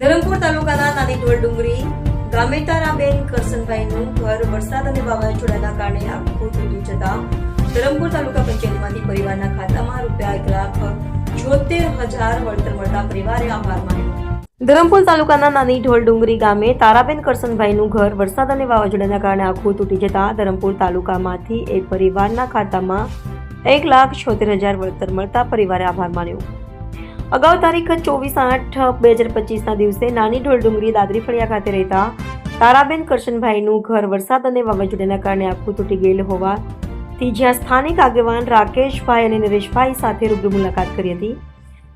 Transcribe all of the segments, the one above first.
ધરમપુર તાલુકાના નાની ઢોલ ડુંગરી ગામે તારાબેન કરસનભાઈનું ઘર વરસાદ અને વાવાઝોડાના કારણે આખું તૂટી જતા ધરમપુર તાલુકા પંચાયતમાંથી પરિવારના ખાતામાં રૂપિયા એક લાખ છોતેર હજાર વળતર મળતા પરિવારે આભાર માન્યો. ધરમપુર તાલુકાના નાની ઢોલડુંગરી ગામે તારાબેન કરસનભાઈનું ઘર વરસાદ અને વાવાઝોડાના કારણે આખું તૂટી જતા ધરમપુર તાલુકામાંથી એક પરિવારના ખાતામાં એક લાખ છોતેર હજાર વળતર મળતા પરિવારે આભાર માન્યો. અગાઉ તારીખ ચોવીસ આઠ બે હજાર પચીસના દિવસે નાની ઢોલડુંગરી દાદરી ફળિયા ખાતે રહેતા તારાબેન કરશનભાઈનું ઘર વરસાદ અને વાવાઝોડાના કારણે આખું તૂટી ગયેલ હોવાથી જ્યાં સ્થાનિક આગેવાન રાકેશભાઈ અને નરેશભાઈ સાથે રૂબરૂ મુલાકાત કરી હતી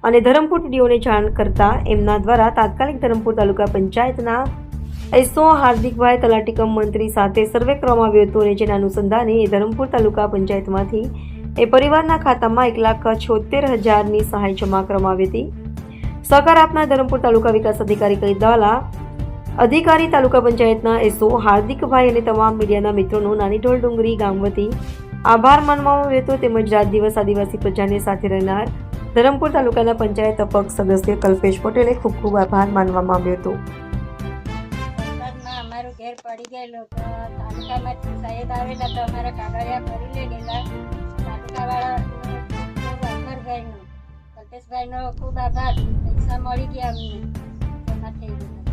અને ધરમપુર ટીડીઓને જાણ કરતા એમના દ્વારા તાત્કાલિક ધરમપુર તાલુકા પંચાયતના એસો હાર્દિકભાઈ તલાટીકમ મંત્રી સાથે સર્વે કરવામાં આવ્યો હતો અને જેના અનુસંધાને ધરમપુર તાલુકા પંચાયતમાંથી એ પરિવારના ખાતામાં એક લાખ છોતેર હજારની સહાય જમા કરવામાં આવી હતી. સહકાર આપનાર ધરમપુર તાલુકા વિકાસ અધિકારી કૈદાલા, અધિકારી તાલુકા પંચાયતના એસઓ હાર્દિકભાઈ અને તમામ મીડિયાના મિત્રોનો નાની ઢોલ ડુંગરી ગામ વતી આભાર માનવામાં આવ્યો હતો તેમજ રાત દિવસ આદિવાસી પ્રજાને સાથે રહેનાર ધરમપુર તાલુકાના પંચાયત અપક્ષ સદસ્ય કલ્પેશ પટેલે ખૂબ ખૂબ આભાર માનવામાં આવ્યો હતો. ઘેર પડી ગયેલું, તો તાલુકામાંથી સાહેબ આવેલા તો અમારા કાગળિયા ભરી લઈ ગયેલા. કલ્પેશભાઈનો ખૂબ આભાર. પૈસા મળી ગયા